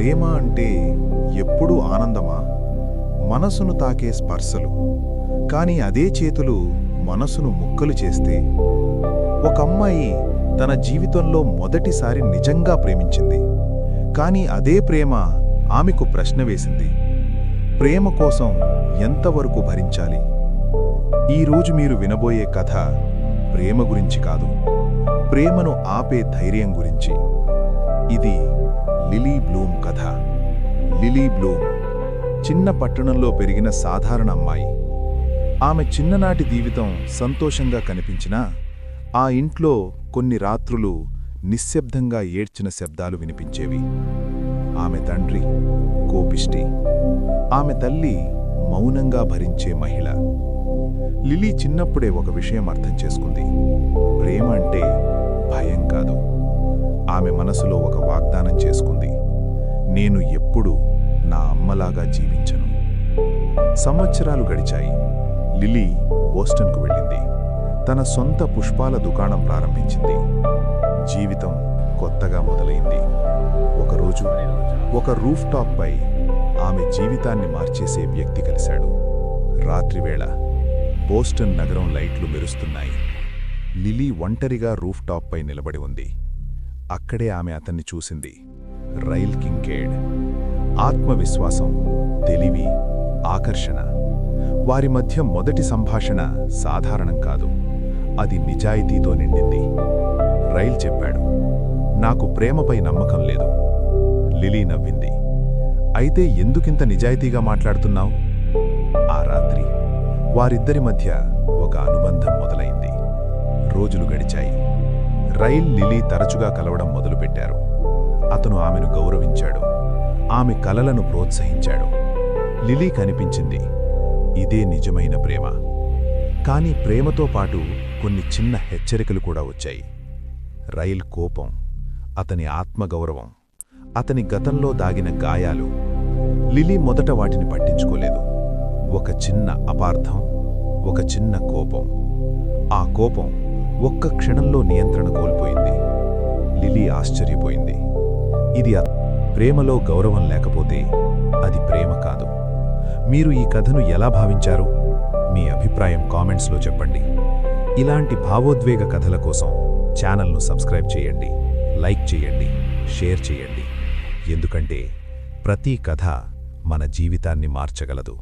ప్రేమ అంటే ఎప్పుడూ ఆనందమా? మనసును తాకే స్పర్శలు. కాని అదే చేతులు మనసును ముక్కలు చేస్తే ఒక అమ్మాయి తన జీవితంలో మొదటిసారి నిజంగా ప్రేమించింది. కాని అదే ప్రేమ ఆమెకు ప్రశ్న వేసింది. ప్రేమ కోసం ఎంతవరకు భరించాలి? ఈరోజు మీరు వినబోయే కథ ప్రేమ గురించి కాదు. ప్రేమను ఆపే ధైర్యం గురించి. ఇది లిలీ బ్లూమ్ కథ. లిలీ బ్లూమ్ చిన్న పట్టణంలో పెరిగిన సాధారణ అమ్మాయి. ఆమె చిన్ననాటి జీవితం సంతోషంగా కనిపించినా ఆ ఇంట్లో కొన్ని రాత్రులు నిశ్శబ్దంగా ఏడ్చిన శబ్దాలు వినిపించేవి. ఆమె తండ్రి కోపిష్టి ఆమె తల్లి మౌనంగా భరించే మహిళ. లిలీ చిన్నప్పుడే ఒక విషయం అర్థం చేసుకుంది. ప్రేమ అంటే భయం కాదు. ఆమె మనసులో ఒక వాగ్దానం చేసుకుంది. నేను ఎప్పుడూ నా అమ్మలాగా జీవించను. సంవత్సరాలు గడిచాయి. లిలీ బోస్టన్కు వెళ్ళింది. తన సొంత పుష్పాల దుకాణం ప్రారంభించింది. జీవితం కొత్తగా మొదలైంది. ఒకరోజు ఒక రూఫ్ టాప్ పై ఆమె జీవితాన్ని మార్చేసే వ్యక్తి కలిశాడు. రాత్రివేళ బోస్టన్ నగరం లైట్లు మెరుస్తున్నాయి. లిలీ ఒంటరిగా రూఫ్ టాప్ పై నిలబడి ఉంది. అక్కడే ఆమె అతన్ని చూసింది. Ryle Kincaid. ఆత్మవిశ్వాసం తెలివి ఆకర్షణ. వారి మధ్య మొదటి సంభాషణ సాధారణం కాదు. అది నిజాయితీతో నిండింది. రైల్ చెప్పాడు నాకు ప్రేమపై నమ్మకం లేదు. లిలీ నవ్వింది. అయితే ఎందుకింత నిజాయితీగా మాట్లాడుతున్నావు? ఆ రాత్రి వారిద్దరి మధ్య ఒక అనుబంధం మొదలైంది. రోజులు గడిచాయి. రైల్ లిలీ తరచుగా కలవడం మొదలుపెట్టారు. అతను ఆమెను గౌరవించాడు. ఆమె కలలను ప్రోత్సహించాడు. లిలీ కనిపించింది. ఇదే నిజమైన ప్రేమ. కానీ ప్రేమతో పాటు కొన్ని చిన్న హెచ్చరికలు కూడా వచ్చాయి. రైల్ కోపం అతని ఆత్మగౌరవం అతని గతంలో దాగిన గాయాలు. లిలీ మొదట వాటిని పట్టించుకోలేదు. ఒక చిన్న అపార్థం ఒక చిన్న కోపం. ఆ కోపం ఒక్క క్షణంలో నియంత్రణ కోల్పోయింది. లిలీ ఆశ్చర్యపోయింది. ఇది ప్రేమలో గౌరవం లేకపోతే అది ప్రేమ కాదు. మీరు ఈ కథను ఎలా భావించారు? మీ అభిప్రాయం కామెంట్స్లో చెప్పండి. ఇలాంటి భావోద్వేగ కథల కోసం ఛానల్ను సబ్స్క్రైబ్ చేయండి లైక్ చేయండి షేర్ చేయండి. ఎందుకంటే ప్రతి కథ మన జీవితాన్ని మార్చగలదు.